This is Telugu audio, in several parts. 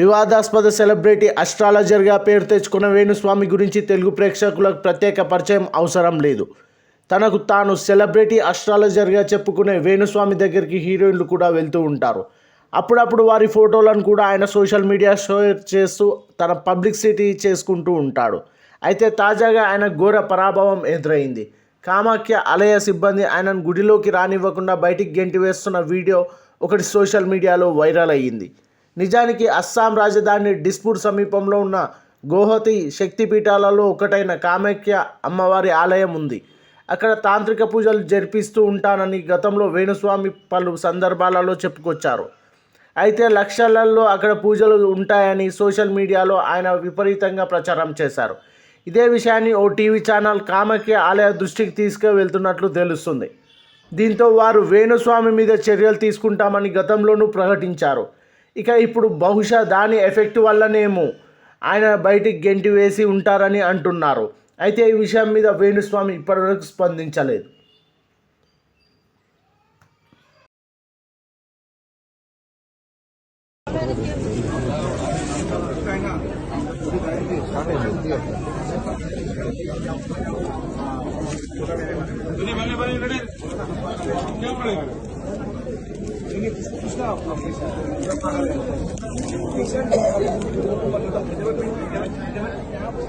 వివాదాస్పద సెలబ్రిటీ అస్ట్రాలజర్గా పేరు తెచ్చుకున్న వేణుస్వామి గురించి తెలుగు ప్రేక్షకులకు ప్రత్యేక పరిచయం అవసరం లేదు. తనకు తాను సెలబ్రిటీ అస్ట్రాలజర్గా చెప్పుకునే వేణుస్వామి దగ్గరికి హీరోయిన్లు కూడా వెళ్తూ ఉంటారు. అప్పుడప్పుడు వారి ఫోటోలను కూడా ఆయన సోషల్ మీడియా షేర్ చేస్తూ తన పబ్లిసిటీ చేసుకుంటూ ఉంటాడు. అయితే తాజాగా ఆయన ఘోర పరాభవం ఎదురైంది. కామాఖ్య ఆలయ సిబ్బంది ఆయనను గుడిలోకి రానివ్వకుండా బయటికి గెంటి వేస్తున్న వీడియో ఒకటి సోషల్ మీడియాలో వైరల్ అయ్యింది. నిజానికి అస్సాం రాజధాని డిస్పూర్ సమీపంలో ఉన్న గోహతి శక్తిపీఠాలలో ఒకటైన కామాఖ్య అమ్మవారి ఆలయం ఉంది. అక్కడ తాంత్రిక పూజలు జరిపిస్తూ ఉంటానని గతంలో వేణుస్వామి పలు సందర్భాలలో చెప్పుకొచ్చారు. అయితే లక్షలలో అక్కడ పూజలు ఉంటాయని సోషల్ మీడియాలో ఆయన విపరీతంగా ప్రచారం చేశారు. ఇదే విషయాన్ని ఓ టీవీ ఛానల్ కామాఖ్య ఆలయ దృష్టికి తీసుకువెళ్తున్నట్లు తెలుస్తుంది. దీంతో వారు వేణుస్వామి మీద చర్యలు తీసుకుంటామని గతంలోనూ ప్రకటించారు. ఇక ఇప్పుడు బహుశా దాని ఎఫెక్ట్ వల్లనేమో ఆయన బయటికి గెంటి వేసి ఉంటారని అంటున్నారు. అయితే ఈ విషయం మీద వేణుస్వామి ఇప్పటివరకు స్పందించలేదు.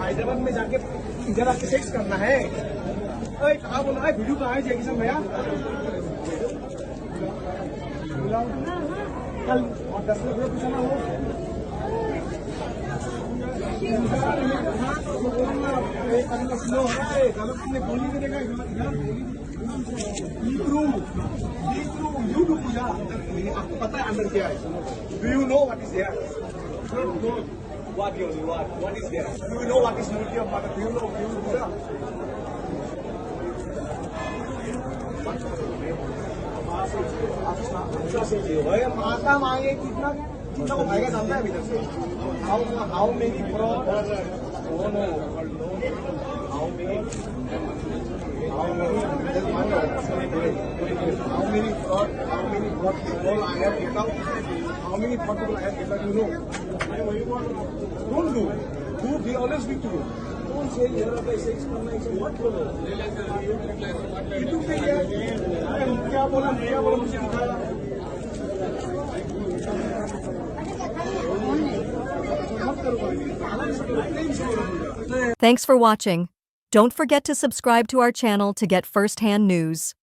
हैदराबाद में जाके इधर आके सेक्स करना है ओए कहाँ बोला है वीडियो कहाँ है किशन भैया कल और दस लोग पूछा ना हो बोली करेगा यू डू पूजा आपको पता है अंदर क्या है do you know what is there What you what? What is there? Do you know what is Murti of Mother? Do you know? Do you know Buddha? अच्छा से जी भाई माता मांगे कितना कितना को भाई का सामने है भीतर से how how many fraud no no how many how many fraud people I have get out how many fraud people I have get out you know don't do do be always be true don't say here पे सेक्स करना इसे मत बोलो यूट्यूब पे क्या अरे क्या बोला क्या बोला मुझे दिखाया मत करो प्रेम से बोलो Thanks for watching. Don't forget to subscribe to our channel to get first-hand news.